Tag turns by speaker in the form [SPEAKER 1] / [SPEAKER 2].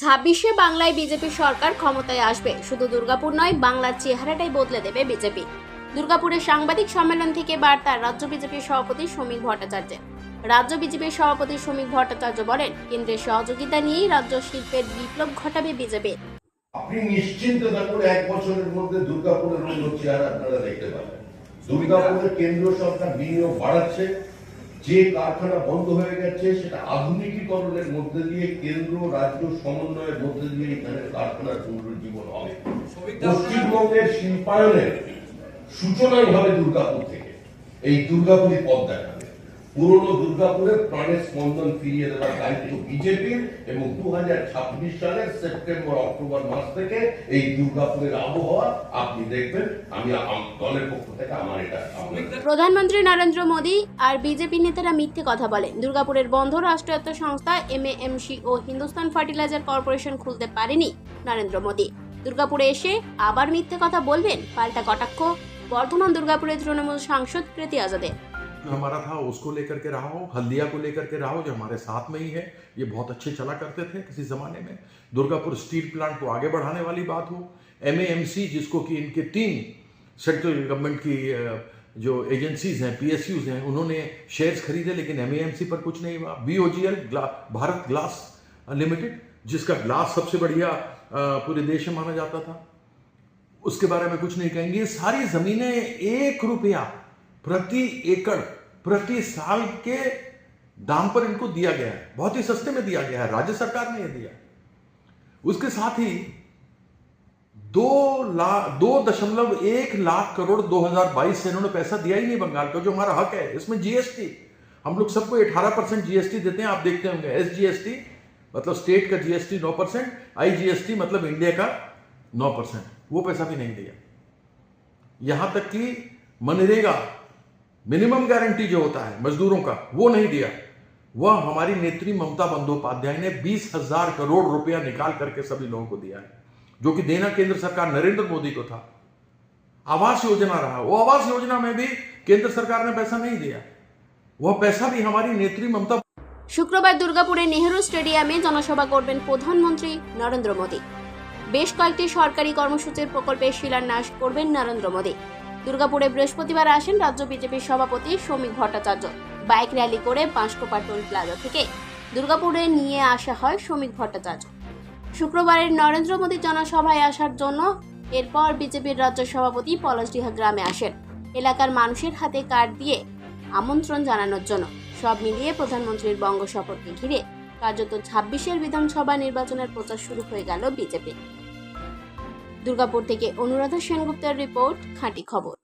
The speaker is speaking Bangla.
[SPEAKER 1] ছাব্বিশে বাংলায় বিজেপি সরকার ক্ষমতায় আসবে। শুধু দুর্গাপুর নয়, বাংলার চেহারাটাই বদলে দেবে বিজেপি। দুর্গাপুরের সাংবাদিক সম্মেলন থেকে বার্তা, রাজ্য বিজেপির সভাপতি শ্রমিক ভট্টাচার্য। রাজ্য বিজেপির সভাপতি শ্রমিক ভট্টাচার্য বলেন, কেন্দ্রের সহযোগিতা নিয়েই রাজ্য শিল্পের বিপ্লব ঘটাবে বিজেপি।
[SPEAKER 2] আপনি নিশ্চিন্তে থাকুন, এক বছরের মধ্যে দুর্গাপুরের অন্য চেহারা আপনারা দেখতে পাবেন। দুর্গাপুরের কেন্দ্র সরকার বিনিয়োগ বাড়াচ্ছে যে কারখানা বন্ধ হয়ে গেছে সেটা আধুনিকীকরণের মধ্যে দিয়ে কেন্দ্র রাজ্য সমন্বয়ের মধ্যে দিয়ে এখানে কারখানার পুনরুজ্জীবন হবে। পশ্চিমবঙ্গের শিল্পায়নের সূচনাই হবে দুর্গাপুর থেকে। এই দুর্গাপুরী দেখাবে পুরনো দুর্গাপুরের প্রাণের স্পন্দন ফিরিয়ে দেওয়ার দায়িত্ব বিজেপির এবং দু সালের সেপ্টেম্বর, অক্টোবর মাস থেকে এই দুর্গাপুরের আবহাওয়া, আপনি দেখবেন, আমি দলের পক্ষ থেকে আমার এটা
[SPEAKER 1] প্রধানমন্ত্রী নরেন্দ্র মোদী আর বিজেপি নেতারা মিথ্যে কথা বলেন। দুর্গাপুরের বন্ধ রাষ্ট্রায়ত্ত সংস্থা এম এমএএমসি ও হিন্দুস্তান ফার্টিলাইজার কর্পোরেশন খুলতে পারেনি নরেন্দ্র মোদী। দুর্গাপুরে এসে আবার মিথ্যে কথা বলবেন পাল্টা কটাক্ষ। বর্ধমান দুর্গাপুরের তৃণমূল সাংসদ কৃতি আজাদের।
[SPEAKER 3] जो हमारा था, उसको लेकर के रहा हो, हल्दिया को लेकर के रहा हो, जो हमारे साथ में ही है। ये बहुत अच्छे चला करते थे किसी ज़माने में। दुर्गापुर स्टील प्लांट को आगे बढ़ाने वाली बात हो। एम जिसको कि इनके तीन सेंट्रल गवर्नमेंट की जो एजेंसीज हैं पी हैं, उन्होंने शेयर्स खरीदे, लेकिन एम पर कुछ नहीं हुआ। बी भारत ग्लास लिमिटेड, जिसका ग्लास सबसे बढ़िया पूरे देश में माना जाता था। उसके बारे में कुछ नहीं कहेंगे। सारी जमीनें एक रुपया प्रति एकड़, प्रति साल के दाम पर इनको दिया गया है। बहुत ही सस्ते में दिया गया है। राज्य सरकार ने ये दिया। उसके साथ ही दो लाख दो दशमलव एक लाख करोड़ 2022 से इन्होंने पैसा दिया ही नहीं बंगाल का, जो हमारा हक है। इसमें जीएसटी हम लोग सबको 18 परसेंट जीएसटी देते हैं। आप देखते होंगे एस जीएसटी मतलब स्टेट का जीएसटी 9 परसेंट आई जीएसटी मतलब इंडिया का 9 परसेंट। वो पैसा भी नहीं दिया। यहाँ तक कि मनरेगा मिनिमम गारंटी जो होता है मजदूरों का वो नहीं दिया वह हमारी नेत्री ममता बंदोपाध्याय ने बीस हजार करोड़ रुपया निकाल करके सभी लोगों को दिया है जो कि देना केंद्र सरकार नरेंद्र मोदी को था आवास योजना रहा वो आवास योजना में भी केंद्र सरकार ने पैसा नहीं दिया वह पैसा भी हमारी नेत्री ममता
[SPEAKER 1] শুক্রবার দুর্গাপুরে নেহেরু স্টেডিয়ামে জনসভা করবেন প্রধানমন্ত্রী নরেন্দ্র মোদী বেশ কয়েকটি সরকারি কর্মসূচির প্রকল্পের শিলান্যাস করবেন নরেন্দ্র মোদী দুর্গাপুরে বৃহস্পতিবার আসেন রাজ্য বিজেপির সভাপতি শ্রমিক ভট্টাচার্য। বাইক র্যালি করে বাঁশকোপা টোল প্লাজা থেকে দুর্গাপুরে নিয়ে আসা হয় শ্রমিক ভট্টাচার্য। শুক্রবারের নরেন্দ্র মোদী জনসভায় আসার জন্য এরপর বিজেপির রাজ্য সভাপতি পলাশডিহা গ্রামে আসেন। এলাকার মানুষের হাতে কার্ড দিয়ে আমন্ত্রণ জানানোর জন্য সব মিলিয়ে প্রধানমন্ত্রীর বঙ্গ সফরকে ঘিরে কার্যত ছাব্বিশের বিধানসভা নির্বাচনের প্রচার শুরু হয়ে গেল বিজেপি। দুর্গাপুর থেকে অনুরাধা সেনগুপ্তের রিপোর্ট, খাঁটি খবর।